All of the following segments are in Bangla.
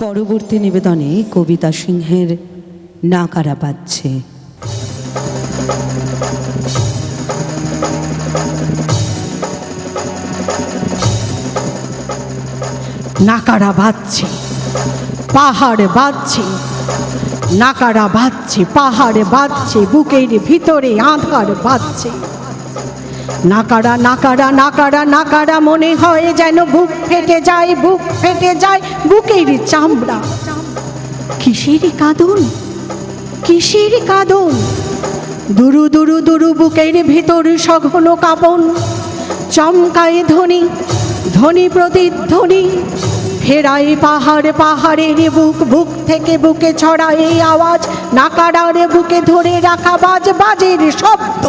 পরবর্তী নিবেদনে কবিতা সিংহের নাকারা পাচ্ছে নাকারা বাজছে, পাহাড় বাজছে, নাকারা বাজছে, পাহাড় বাজছে, বুকের ভিতরে আধার বাজছে। নাকারা নাকারা নাকারা নাকারা মনে হয় যেন বুক ফেটে যায়, বুক ফেটে যায়, বুকের চামড়া। কিসের কাঁদন? কিসের কাঁদন? দুরু দুরু দুরু বুকের ভিতর সঘন কাঁপন। চমকায় ধ্বনি ধ্বনি প্রতিধ্বনি। ফেরাই পাহাড়, পাহাড়ের বুক বুক থেকে বুকে ছড়ায় আওয়াজ। নাকারার বুকে ধরে রাখা বাজ, বাজের শব্দ।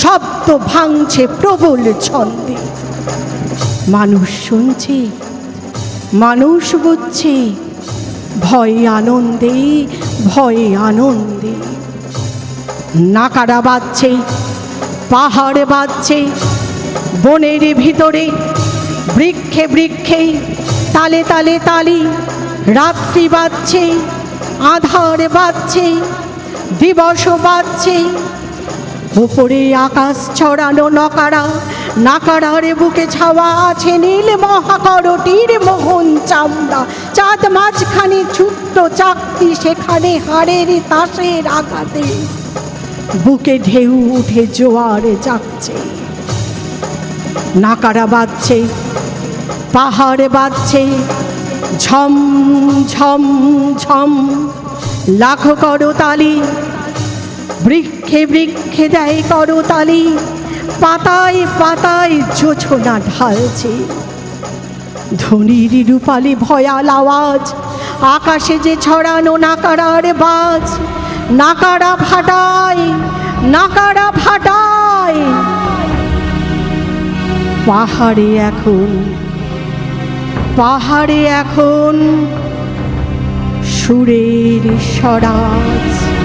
শব্দ ভাঙছে প্রবল ছন্দে। মানুষ শুনছে, মানুষ বুঝছে, ভয় আনন্দে ভয় আনন্দে। নাকারা বাজছে, পাহাড়ে বাজছে, বনের ভিতরে, বৃক্ষে বৃক্ষে, তালে তালে তালি। রাত্রি বাজছে, আধার বাজছে, দিবস বাজছে উপরে আকাশ ছড়ানো নকারা নাকারার বুকে ছাওয়া আছে নীল মহাকরটির মোহন চামড়া। চাঁদ মাঝখানে ছোট্ট চাকতি সেখানে হাড়ের তাসের আঘাতে। বুকে ঢেউ উঠে জোয়ারে যাচ্ছে নাকারা বাজছে, পাহাড়ে বাজছে, ঝম ঝম ঝম। লাখো করতালি বৃক্ষে বৃক্ষে দেয় করতালি, পাতায় পাতায় জোছনা ঢালছে। ধনির রূপালি ভয়াল আওয়াজ, আকাশে যে ছড়ানো নাকারার বাজ, নাকারা ফাটায় নাকারা ফাটায় পাহাড়ে এখন পাহাড়ে এখন সুরের স্বরাজ।